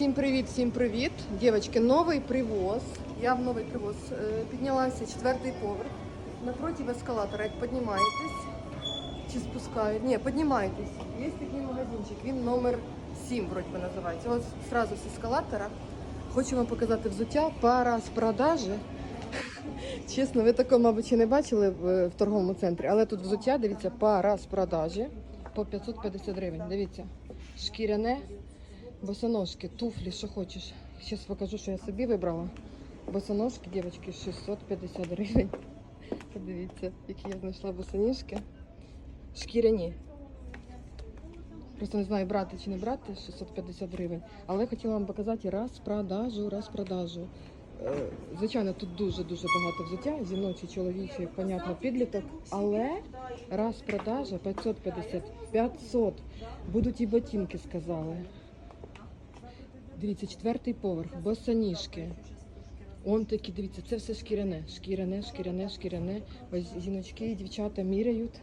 всім привіт, всім привіт. Дівчатки, новий привоз. Я в новий привоз е, піднялася, четвертий поверх. Напротив ескалатора, як піднімаєтесь чи спускають. Ні, піднімайтесь. Є такий магазинчик, він номер 7, вроді би називається. Ось зразу з ескалатора. Хочу вам показати взуття пара з продажі. Чесно, ви такого, мабуть, ще не бачили в, в торговому центрі, але тут взуття, дивіться, пара з продажі по 550 гривень. Дивіться, шкіряне, босоножки, туфлі, що хочеш. Зараз покажу, що я собі вибрала. Босоножки, дівчатки, 650 гривень. Подивіться, які я знайшла босоніжки. Шкіряні. Просто не знаю, брати чи не брати 650 гривень. Але хотіла вам показати раз продажу, раз продажу. Е, Звичайно, тут дуже-дуже багато взуття, жіночі, чоловічі, понятно, підліток. Але раз продажа 550, 500. Будуть і ботинки, сказали. Дивіться, четвертий поверх, босоніжки. Он такі, дивіться, це все шкіряне. Шкіряне, шкіряне, шкіряне. Ось жіночки і дівчата міряють.